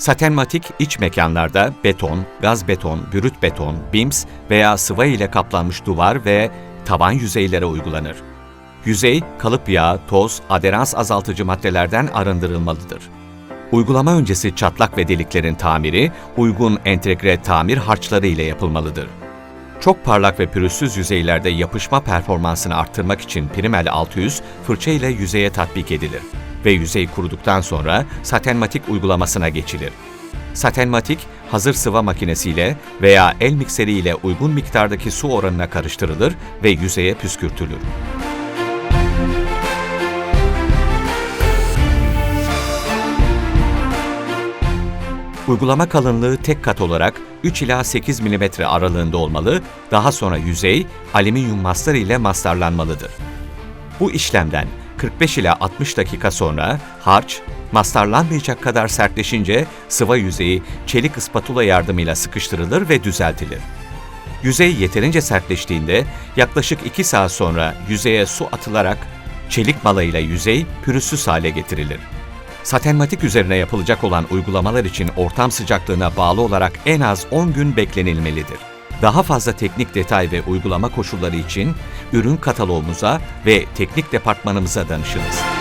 Satenmatik iç mekanlarda beton, gaz beton, brüt beton, BIMS veya sıva ile kaplanmış duvar ve tavan yüzeylere uygulanır. Yüzey, kalıp yağı, toz, aderans azaltıcı maddelerden arındırılmalıdır. Uygulama öncesi çatlak ve deliklerin tamiri, uygun entegre tamir harçları ile yapılmalıdır. Çok parlak ve pürüzsüz yüzeylerde yapışma performansını arttırmak için Primel 600 fırça ile yüzeye tatbik edilir ve yüzey kuruduktan sonra satenmatik uygulamasına geçilir. Satenmatik, hazır sıva makinesiyle veya el mikseriyle uygun miktardaki su oranına karıştırılır ve yüzeye püskürtülür. Uygulama kalınlığı tek kat olarak 3 ila 8 mm aralığında olmalı, daha sonra yüzey alüminyum mastar ile mastarlanmalıdır. Bu işlemden 45 ila 60 dakika sonra harç, mastarlanmayacak kadar sertleşince sıva yüzeyi çelik ıspatula yardımıyla sıkıştırılır ve düzeltilir. Yüzey yeterince sertleştiğinde yaklaşık 2 saat sonra yüzeye su atılarak çelik malayla yüzey pürüzsüz hale getirilir. Satenmatik üzerine yapılacak olan uygulamalar için ortam sıcaklığına bağlı olarak en az 10 gün beklenilmelidir. Daha fazla teknik detay ve uygulama koşulları için ürün kataloğumuza ve teknik departmanımıza danışınız.